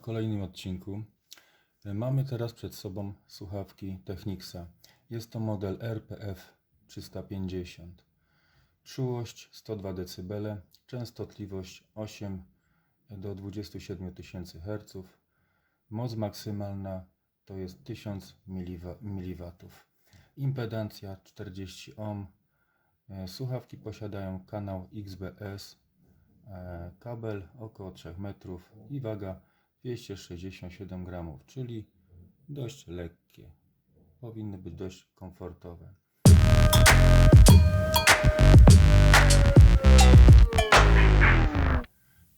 kolejnym odcinku. E, Mamy teraz przed sobą słuchawki Technicsa. Jest to model RPF 350. Czułość 102 dB, częstotliwość 8 do 27 tysięcy Hz. Moc maksymalna to jest 1000 mW. Impedancja 40 ohm. E, Słuchawki posiadają kanał XBS, e, kabel około 3 metrów i waga 267 gramów, czyli dość lekkie. Powinny być dość komfortowe.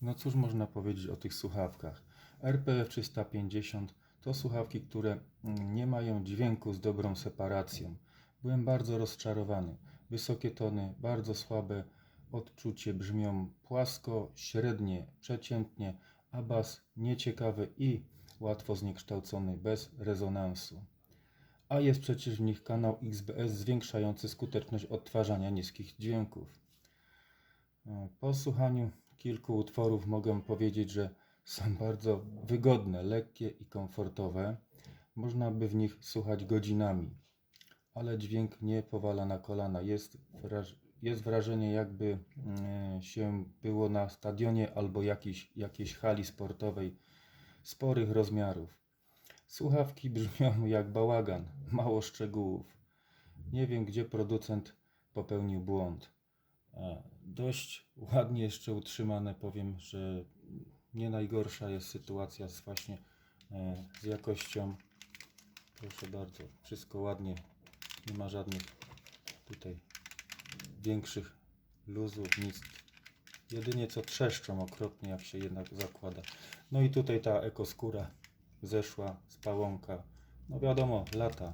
No cóż można powiedzieć o tych słuchawkach? RPF 350 to słuchawki, które nie mają dźwięku z dobrą separacją. Byłem bardzo rozczarowany. Wysokie tony, bardzo słabe odczucie, brzmią płasko, średnie, przeciętnie, a bas nieciekawy i łatwo zniekształcony, bez rezonansu. A jest przecież w nich kanał XBS zwiększający skuteczność odtwarzania niskich dźwięków. E, Po słuchaniu kilku utworów mogę powiedzieć, że są bardzo wygodne, lekkie i komfortowe. Można by w nich słuchać godzinami, ale dźwięk nie powala na kolana. Jest, wraż- jest wrażenie, jakby mm, się było na stadionie albo jakiejś, jakiejś hali sportowej sporych rozmiarów. Słuchawki brzmią jak bałagan, mało szczegółów. Nie wiem, gdzie producent popełnił błąd. E, Dość ładnie jeszcze utrzymane, powiem, że nie najgorsza jest sytuacja z właśnie e, z jakością. Proszę bardzo, wszystko ładnie, nie ma żadnych tutaj większych luzów, nic. Jedynie co trzeszczą okropnie, jak się jednak zakłada. No i tutaj ta ekoskóra zeszła z pałąka. No wiadomo, lata.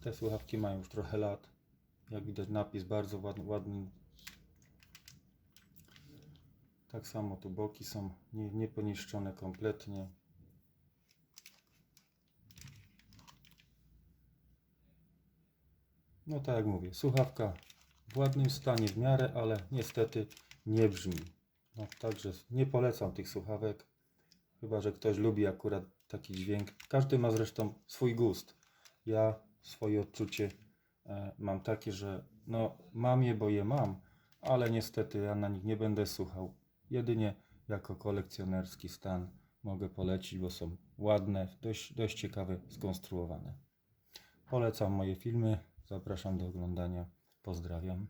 Te słuchawki mają już trochę lat. Jak widać napis bardzo ładny, ładny. Tak samo tu boki są nie, nieponiszczone kompletnie. No tak jak mówię, słuchawka w ładnym stanie w miarę, ale niestety nie brzmi. No, także nie polecam tych słuchawek, chyba że ktoś lubi akurat taki dźwięk. Każdy ma zresztą swój gust. Ja swoje odczucie e, mam takie, że no mam je, bo je mam, ale niestety ja na nich nie będę słuchał. Jedynie jako kolekcjonerski stan mogę polecić, bo są ładne, dość, dość ciekawe skonstruowane. Polecam moje filmy, zapraszam do oglądania. Pozdrawiam.